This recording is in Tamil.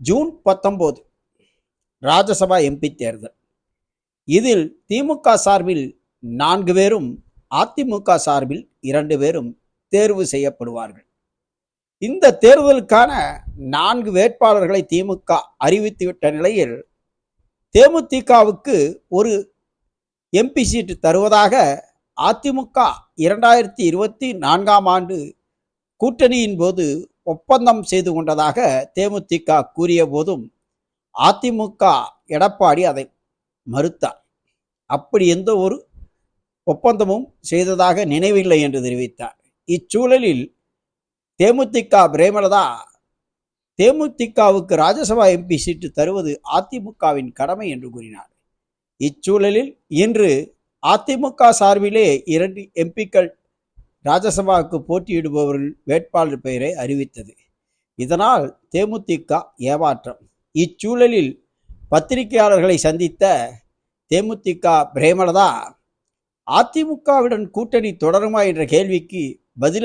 ஜூன் பத்தொம்போது ராஜ்யசபா எம்பி தேர்தல். இதில் திமுக சார்பில் நான்கு பேரும் அதிமுக சார்பில் இரண்டு பேரும் தேர்வு செய்யப்படுவார்கள். இந்த தேர்தலுக்கான நான்கு வேட்பாளர்களை திமுக அறிவித்துவிட்ட நிலையில் தேமுதிகவுக்கு ஒரு எம்பி சீட்டு தருவதாக அதிமுக இரண்டாயிரத்தி இருபத்தி நான்காம் ஆண்டு கூட்டணியின் போது ஒப்பந்தம் செய்து கொண்டதாக தேமுதிக கூறிய போதும் அதிமுக எடப்பாடி அதை மறுத்தார். அப்படி எந்த ஒரு ஒப்பந்தமும் செய்ததாக நினைவில்லை என்று தெரிவித்தார். இச்சூழலில் தேமுதிக பிரேமலதா தேமுதிகவுக்கு ராஜ்யசபா எம்பி சீட்டு தருவது அதிமுகவின் கடமை என்று கூறினார். இச்சூழலில் இன்று அதிமுக சார்பிலே இரண்டு எம்பிக்கள் ராஜ்யசபாவுக்கு போட்டியிடுபவர்கள் வேட்பாளர் பெயரை அறிவித்தது. இதனால் தேமுதிக ஏமாற்றம். இச்சூழலில் பத்திரிகையாளர்களை சந்தித்த தேமுதிக பிரேமலதா அதிமுகவுடன் கூட்டணி தொடருமா என்ற கேள்விக்கு பதில்